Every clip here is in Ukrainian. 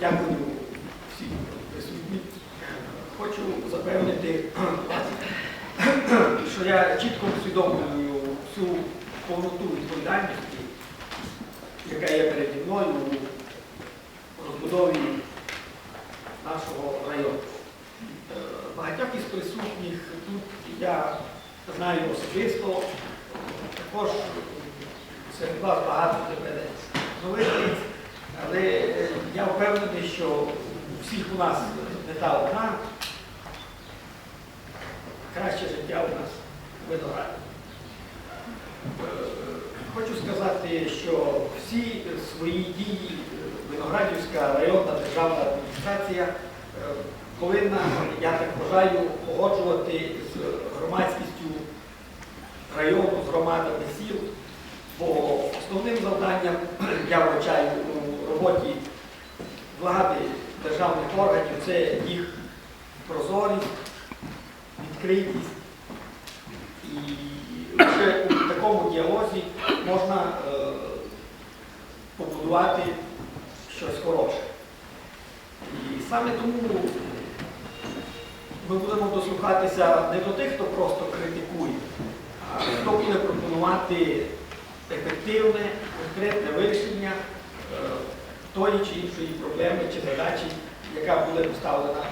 Дякую всім присутнім. Хочу запевнити що я чітко усвідомлюю всю повноту відповідальності, яка є переді мною у розбудові нашого району. Багатьох із присутніх тут я знаю особисто, також серед вас багато препеденців впевнений, що у всіх у нас мета одна, краще життя у нас винограді. Хочу сказати, що всі свої дії Виноградівська районна державна адміністрація е, повинна, я так вважаю, погоджувати з громадськістю району, з громадами сіл, бо основним завданням я вважаю у роботі влади державних органів це їх прозорість, відкритість. І лише у такому діалозі можна е, побудувати щось хороше. І саме тому ми будемо дослухатися не до тих, хто просто критикує, а хто буде пропонувати ефективне, конкретне вирішення тої чи іншої проблеми чи задачі, яка буде поставлена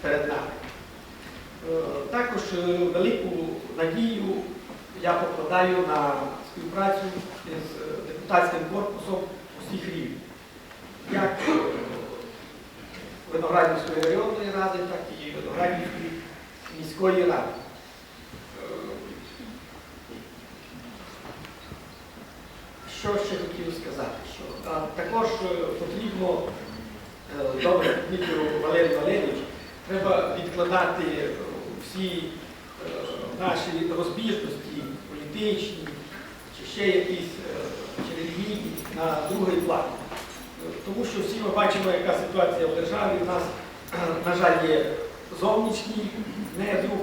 перед нами. Е, Також е, велику надію я покладаю на співпрацю з е, депутатським корпусом усіх рівнів, як Виноградівської районної ради, так і Виноградівської міської ради. Що ще хотів сказати? Що, а, також е, потрібно, е, добре підмітив Валерій Валерійович, треба відкладати е, всі наші розбіжності політичні чи ще якісь чи релігійні на другий план. Тому що всі ми бачимо, яка ситуація в державі. У нас, на жаль, є зовнішній недруг,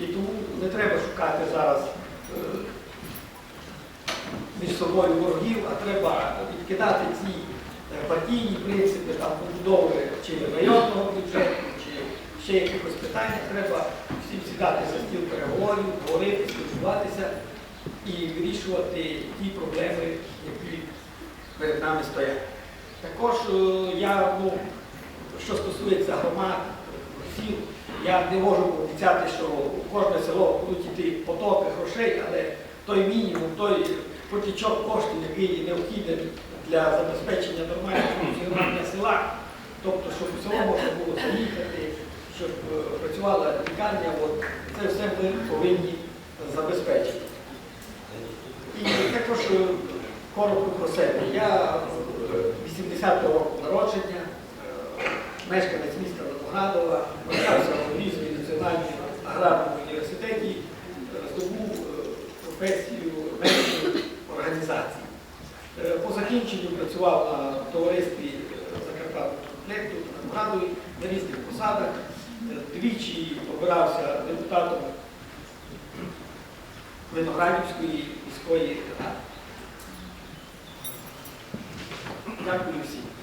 і тому не треба шукати зараз між собою ворогів, а треба відкидати ці е, партійні принципи там побудови чи районного бюджету, чи ще якихось питань. Треба всім сідати за стіл переговорів, говорити, спілкуватися і вирішувати ті проблеми, які перед нами стоять. Також е, я, ну, що стосується громад, сіл, я не можу обіцяти, що кожне село будуть йти потоки грошей, але той мінімум, той потічок коштів, який необхідний для забезпечення нормального функціонування села, тобто, щоб у село можна було заїхати, щоб е, працювала лікарня, от, це все ми повинні забезпечити. І також е, коротко про себе. Я е, 80-го року народження, е, мешканець міста Виноградова, навчався в Львівській національній аграрному університеті, е, здобув е, професію організації. Е, По закінченню працював на товаристві Закарпатського Закарпатного комплекту Виноградові на різних посадах. Е, Двічі обирався депутатом Виноградівської міської ради. Дякую всім.